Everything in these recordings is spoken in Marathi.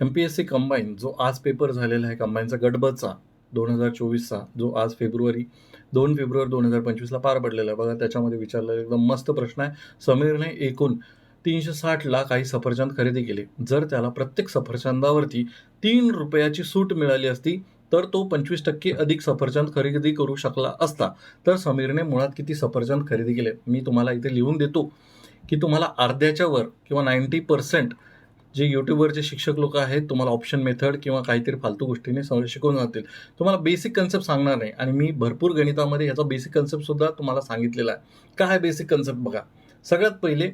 M P S C combine जो आज पेपर झालेला आहे कंबाईनचा गटबचा दोन हजार चोवीसचा जो आज फेब्रुवारी दोन फेब्रुवारी दोन हजार पंचवीसला पार पडलेला आहे. बघा त्याच्यामध्ये विचारलेला एकदम मस्त प्रश्न आहे. समीरने एकूण तीनशे साठला काही सफरचंद खरेदी केले. जर त्याला प्रत्येक सफरचंदावरती तीन रुपयाची सूट मिळाली असती तर तो पंचवीस टक्के अधिक सफरचंद खरेदी करू शकला असता. तर समीरने मुळात किती सफरचंद खरेदी केले? मी तुम्हाला इथे लिहून देतो की तुम्हाला अर्ध्याच्या वर किंवा नाईन्टी पर्सेंट जे यूट्यूबवरचे शिक्षक लोक आहेत तुम्हाला ऑप्शन मेथड किंवा काहीतरी फालतू गोष्टीने स- शिकवून जातील. तुम्हाला बेसिक कन्सेप्ट सांगणार नाही. आणि मी भरपूर गणितामध्ये याचा बेसिक कन्सेप्टसुद्धा तुम्हाला सांगितलेला आहे. काय बेसिक कन्सेप्ट बघा? सगळ्यात पहिले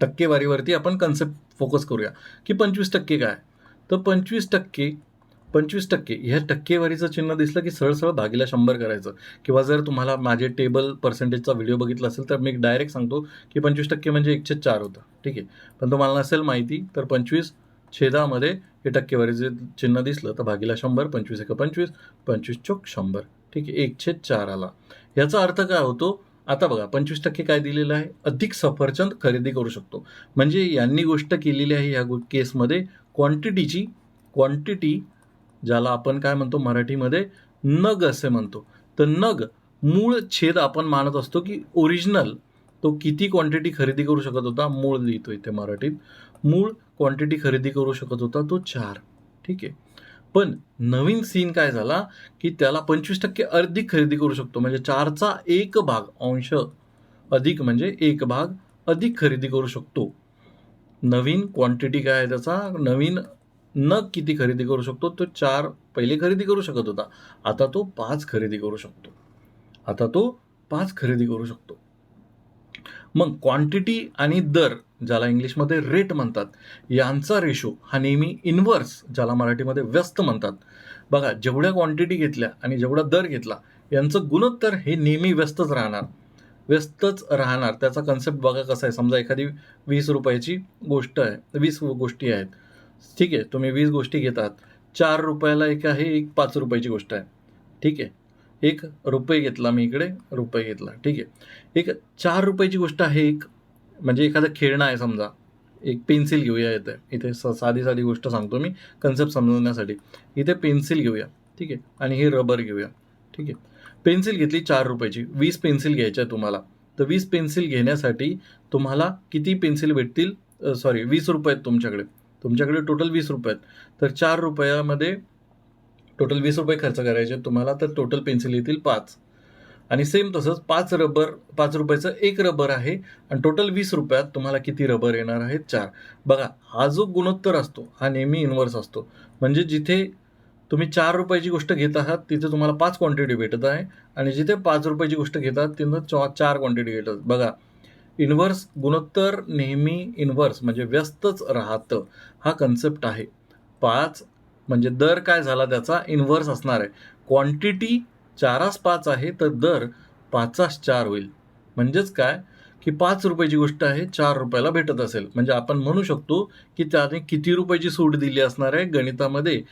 टक्केवारीवरती आपण कन्सेप्ट फोकस करूया. की पंचवीस टक्के काय? तर पंचवीस टक्के पंचवीस टक्के. ह्या टक्केवारीचं चिन्ह दिसलं की सरळ सरळ भागीला शंभर करायचं. किंवा जर तुम्हाला माझे टेबल पर्सेंटेजचा व्हिडिओ बघितला असेल तर मी डायरेक्ट सांगतो की पंचवीस टक्के म्हणजे एकशे चार होतं. ठीक आहे? पण तुम्हाला नसेल माहिती तर पंचवीस छेदामध्ये हे टक्केवारीचे चिन्ह दिसलं तर भागीला शंभर पंचवीस एक पंचवीस पंचवीस चोक शंभर. ठीक आहे? एकशे चार आला. याचा अर्थ काय होतो? आता बघा पंचवीस टक्के काय दिलेलं आहे? अधिक सफरचंद खरेदी करू शकतो. म्हणजे यांनी गोष्ट केलेली आहे ह्या गो- केसमध्ये क्वांटिटीची क्वांटिटी ज्याला आपण काय म्हणतो मराठीमध्ये नग असे म्हणतो. तर नग मूळ छेद आपण मानत असतो की ओरिजिनल तो किती क्वांटिटी खरेदी करू शकत होता? मूळ लिहितो इथे मराठीत. मूळ क्वांटिटी खरेदी करू शकत होता तो चार. ठीक आहे. पण नवीन सीन काय झाला? की त्याला पंचवीस टक्के अधिक खरेदी करू शकतो. म्हणजे चारचा एक भाग अंश अधिक म्हणजे एक भाग अधिक खरेदी करू शकतो. नवीन क्वांटिटी काय आहे त्याचा? नवीन नग किती खरेदी करू शकतो तो चार पहिले खरेदी करू शकत होता. आता तो पाच खरेदी करू शकतो. आता तो पाच खरेदी करू शकतो. मग क्वांटिटी आणि दर ज्याला इंग्लिशमध्ये रेट म्हणतात यांचा रेशो हा नेहमी इन्व्हर्स ज्याला मराठीमध्ये व्यस्त म्हणतात. बघा जेवढ्या क्वांटिटी घेतल्या आणि जेवढा दर घेतला यांचं गुणोत्तर हे नेहमी व्यस्तच राहणार. व्यस्तच राहणार. त्याचा कन्सेप्ट बघा कसा आहे. समजा एखादी वीस रुपयाची गोष्ट आहे वीस गोष्टी आहेत. ठीक आहे तुम्ही वीस गोष्टी घेतात. चार रुपयाला एक आहे एक पाच रुपयाची गोष्ट आहे. ठीक आहे. एक रुपये घेतला मी इकडे रुपये घेतला. ठीक आहे. एक चार रुपयाची गोष्ट आहे एक म्हणजे एखादं खेळणं आहे समजा. एक पेन्सिल घेऊया इथे. इथे स साधी साधी गोष्ट सांगतो मी कन्सेप्ट समजवण्यासाठी इथे पेन्सिल घेऊया. ठीक आहे. आणि हे रबर घेऊया. ठीक आहे. पेन्सिल घेतली चार रुपयाची. वीस पेन्सिल घ्यायच्या आहे तुम्हाला. तर वीस पेन्सिल घेण्यासाठी तुम्हाला किती पेन्सिल भेटतील? सॉरी वीस रुपये आहेत तुमच्याकडे. तुमच्याकडे टोटल वीस रुपये आहेत. तर चार रुपयामध्ये टोटल वीस रुपये खर्च करायचे तुम्हाला तर टोटल पेन्सिल येतील पाच. आणि सेम तसंच पाच रबर पाच रुपयाचं एक रबर आहे आणि टोटल वीस रुपयात तुम्हाला किती रबर येणार आहेत? चार. बघा हा जो गुणोत्तर असतो हा नेहमी इन्व्हर्स असतो. म्हणजे जिथे तुम्ही चार रुपयाची गोष्ट घेत आहात तिथे तुम्हाला पाच क्वांटिटी भेटत आहे. आणि जिथे पाच रुपयाची गोष्ट घेतात तिथं चौ चार क्वांटिटी भेटत बघा इन्व्हर्स गुणोत्तर नेहमी इन्व्हर्स म्हणजे व्यस्तच राहतं. हा कन्सेप्ट आहे. पाच म्हणजे दर काय झाला त्याचा? इन्व्हर्स असणार आहे. क्वांटिटी चारास पाच आहे तर दर पाचास चार होईल. म्हणजेच काय? की पाच रुपयाची गोष्ट आहे चार रुपयाला भेटत असेल. म्हणजे आपण म्हणू शकतो की त्याने किती रुपयाची सूट दिली असणार आहे? गणितामध्ये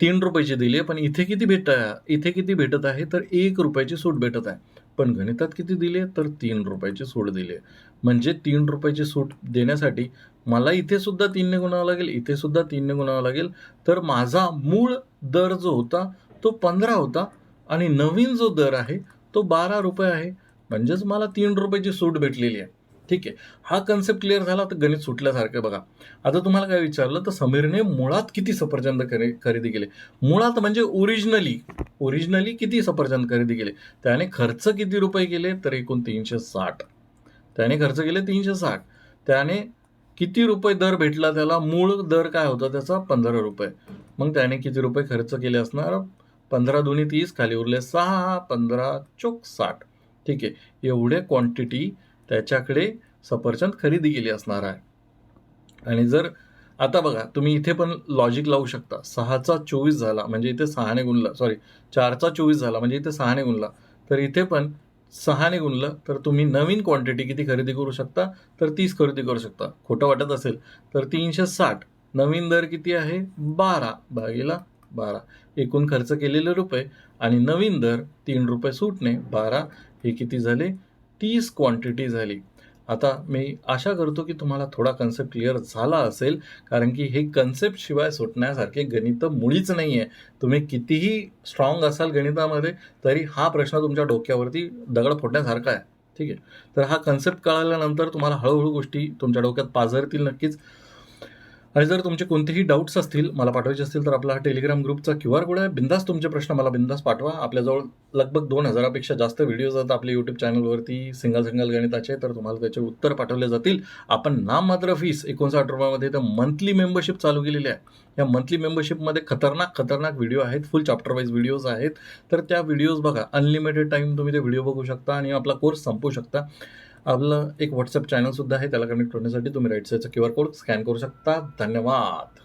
तीन रुपयाची दिली आहे पण इथे किती भेट इथे किती भेटत आहे तर एक रुपयाची सूट भेटत आहे. पण गणितात किती दिले तर तीन रुपयाची सूट दिली आहे. म्हणजे तीन रुपयाची सूट देण्यासाठी मला इथे सुद्धा तीनने गुणावं लागेल इथे सुद्धा तीनने गुणावं लागेल. तर माझा मूळ दर जो होता तो पंधरा होता आणि नवीन जो दर आहे तो बारा रुपये आहे. म्हणजेच मला तीन रुपयाची सूट भेटलेली आहे. ठीक आहे. हा कन्सेप्ट क्लिअर झाला तर गणित सुटल्यासारखं बघा. आता तुम्हाला काय विचारलं तर समीरने मुळात किती सफरचंद खरे खरेदी केले? मुळात म्हणजे ओरिजिनली ओरिजिनली किती सफरचंद खरेदी केले? त्याने खर्च किती रुपये केले? तर एकूण तीनशे साठ. त्याने खर्च केले तीनशे साठ. त्याने किती रुपये दर भेटला त्याला? मूळ दर काय होता त्याचा? पंधरा रुपये. मग त्याने किती रुपये खर्च केले असणार? पंधरा दोन्ही तीस खाली उरले सहा पंधरा चोक साठ. ठीक आहे. एवढे क्वांटिटी त्याच्याकडे सफरचंद खरेदी केली असणार आहे. आणि जर आता बघा तुम्ही इथे पण लॉजिक लावू शकता. सहाचा चोवीस झाला म्हणजे इथे सहाने गुणला सॉरी चारचा चोवीस झाला म्हणजे इथे सहाने गुणला. तर इथे पण सहाने गुणलं तर तुम्ही नवीन क्वांटिटी किती खरेदी करू शकता? तर तीस खरेदी करू शकता. खोटं वाटत असेल तर तीनशे साठ. नवीन दर किती आहे? बारा. भागीला बारा. एकूण खर्च केलेले रुपये आणि नवीन दर तीन रुपये सुटणे बारा. हे किती झाले? तीस क्वांटिटी झाली. आता मी आशा करतो की तुम्हाला थोडा कन्सेप्ट क्लिअर झाला असेल कारण की हे कन्सेप्ट शिवाय सुटण्यासारखे गणित मुळीच नाही आहे तुम्ही कितीही स्ट्रॉंग असाल गणितामध्ये तरी हा प्रश्न तुमच्या डोक्यावरती दगड फोडण्यासारखा आहे. ठीक आहे? तर हा कन्सेप्ट कळाल्यानंतर तुम्हाला हळूहळू गोष्टी तुमच्या डोक्यात पाझरतील नक्कीच. आणि जर तुमचे कोणतेही डाऊट्स असतील मला पाठवायचे असतील तर आपला हा टेलिग्राम ग्रुपचा क्यू आर कोड आहे. बिंदास तुमचे प्रश्न मला बिंदास पाठवा. आपल्याजवळ लगभग दोन हजारापेक्षा जास्त व्हिडिओज आहेत आपल्या यूट्यूब चॅनलवरती सिंगल सिंगल गणिताचे तर तुम्हाला त्याचे उत्तर पाठवले जातील. आपण नाम मात्र फीस एकोणसाठ रुपयामध्ये तर मंथली मेंबरशिप चालू केलेली आहे. या मंथली मेंबरशिपमध्ये खतरनाक खतरनाक व्हिडिओ आहेत. फुल चॅप्टर वाईज व्हिडिओज आहेत. तर त्या व्हिडिओज बघा. अनलिमिटेड टाईम तुम्ही ते व्हिडिओ बघू शकता आणि आपला कोर्स संपवू शकता. आपलं एक व्हॉट्सअप चॅनलसुद्धा आहे त्याला कनेक्ट होण्यासाठी तुम्ही राईट साईडचा क्यू आर कोड स्कॅन करू शकता. धन्यवाद.